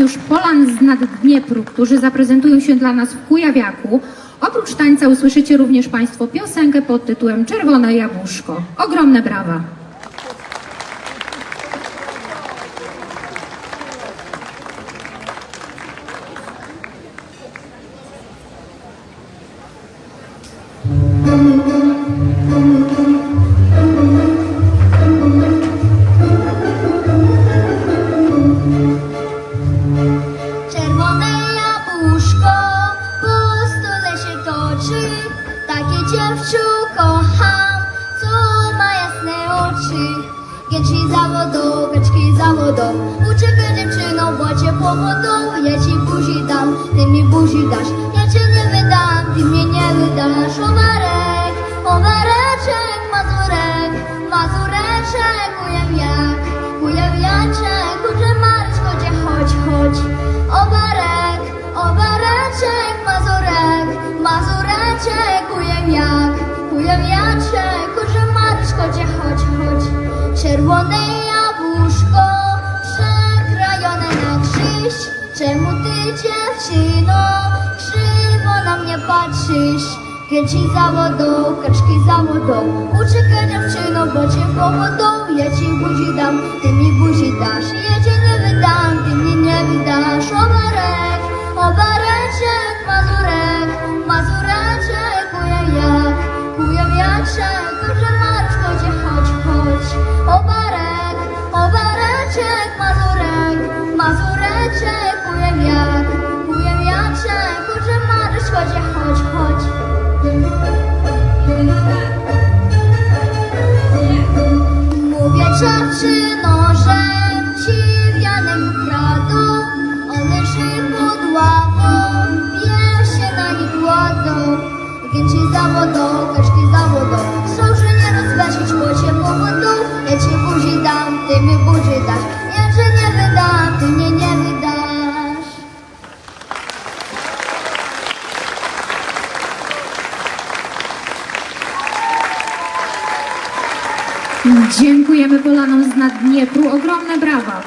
Już Polan z Naddniepru, którzy zaprezentują się dla nas w Kujawiaku. Oprócz tańca usłyszycie również Państwo piosenkę pod tytułem Czerwone Jabłuszko. Ogromne brawa. Się toczy. Takie dziewczę kocham, co ma jasne oczy. Gięci za wodą, kaczki za wodą. Uciekaj dziewczyno, bo cię powodą. Ja ci buzi dam, ty mi buzi dasz. Ja cię nie wydam, ty mnie nie wydasz. Owarek, owareczek, mazurek, mazureczek, ujemniak, ujemniaczek, uczę mazureczek, ujemniak, ujemniaczek, uczę Maryśko, gdzie chodź, chodź. Czerwone jabłuszko, przekrojone na krzyż. Czemu ty, dziewczyno, krzywo na mnie patrzysz? Kręci za wodą, kaczki za wodą. Uciekaj dziewczyno, bo cię powodą. Ja ci buzi dam, ty mi buzi dasz. Ja Gdzie chodź, chodź. Mówię dziewczyno, że ci wianek ukradł On leży pod ławą, Dziękujemy Polanom z Naddniepru. Ogromne brawa.